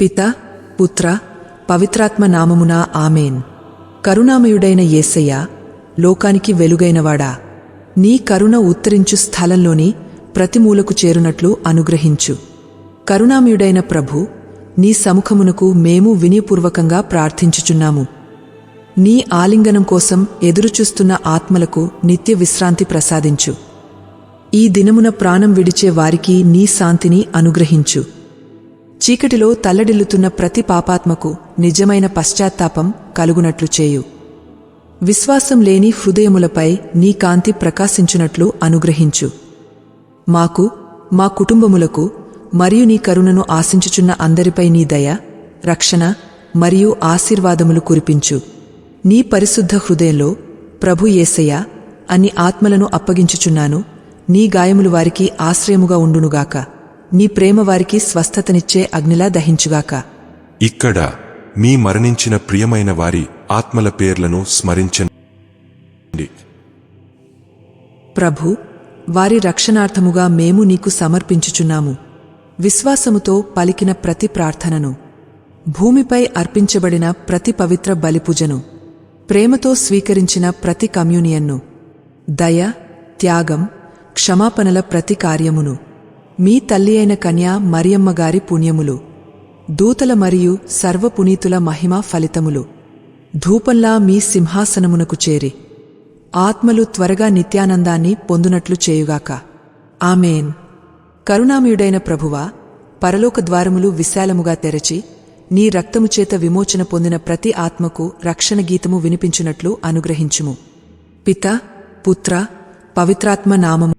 పిత పుత్ర పవిత్రాత్మ నామమున ఆమెన్. కరుణామయుడైన యేసయ్య లోకానికి వెలుగైనవాడా. నీ కరుణ ఉత్తరించు స్థలంలోని ప్రతి మూలకు చేరునట్లు అనుగ్రహించు. కరుణామయుడైన ప్రభు నీ సముఖమునకు మేము వినయపూర్వకంగా ప్రార్థించుచున్నాము. నీ ఆలింగనం కోసం ఎదురుచూస్తున్న ఆత్మలకు నిత్య విశ్రాంతి ప్రసాదించు. ఈ దినమున ప్రాణం విడిచే వారికి నీ శాంతిని అనుగ్రహించు. చీకటిలో తల్లడిల్లుతున్న ప్రతి పాపాత్మకు నిజమైన పశ్చాత్తాపం కలుగునట్లు చేయు. విశ్వాసం లేని హృదయములపై నీ కాంతి ప్రకాశించునట్లు అనుగ్రహించు. మాకు మా కుటుంబములకు మరియు నీ కరుణను ఆశించుచున్న అందరిపై నీ దయ రక్షణ మరియు ఆశీర్వాదములు కురిపించు. నీ పరిశుద్ధ హృదయంలో ప్రభు ఏసయ్య అన్ని ఆత్మలను అప్పగించుచున్నాను. నీ గాయములు వారికి ఆశ్రయముగా ఉండునుగాక. నీ ప్రేమ వారికి స్వస్థతనిచ్చే అగ్నిలా దహించుగాక. ఇక్కడ మీ మరణించిన ప్రియమైన వారి ఆత్మల పేర్లను స్మరించండి. ప్రభు వారి రక్షణార్థముగా మేము నీకు సమర్పించుచున్నాము. విశ్వాసముతో పలికిన ప్రతి ప్రార్థనను. భూమిపై అర్పించబడిన ప్రతి పవిత్ర బలిపూజను. ప్రేమతో స్వీకరించిన ప్రతి కమ్యూనియన్ను. దయ త్యాగం క్షమాపణల ప్రతి కార్యమును. మీ తల్లి అయిన కన్యా మరియమ్మగారి పుణ్యములు. దూతల మరియు సర్వపునీతుల మహిమ ఫలితములు. ధూపంలా మీ సింహాసనమునకు చేరి. ఆత్మలు త్వరగా నిత్యానందాన్ని పొందునట్లు చేయుగాక. ఆమెన్. కరుణామయుడైన ప్రభువా పరలోక ద్వారములు విశాలముగా తెరచి నీ రక్తము చేత విమోచన పొందిన ప్రతి ఆత్మకు రక్షణ గీతము వినిపించినట్లు అనుగ్రహించుము. పిత పుత్ర పవిత్రాత్మ నామము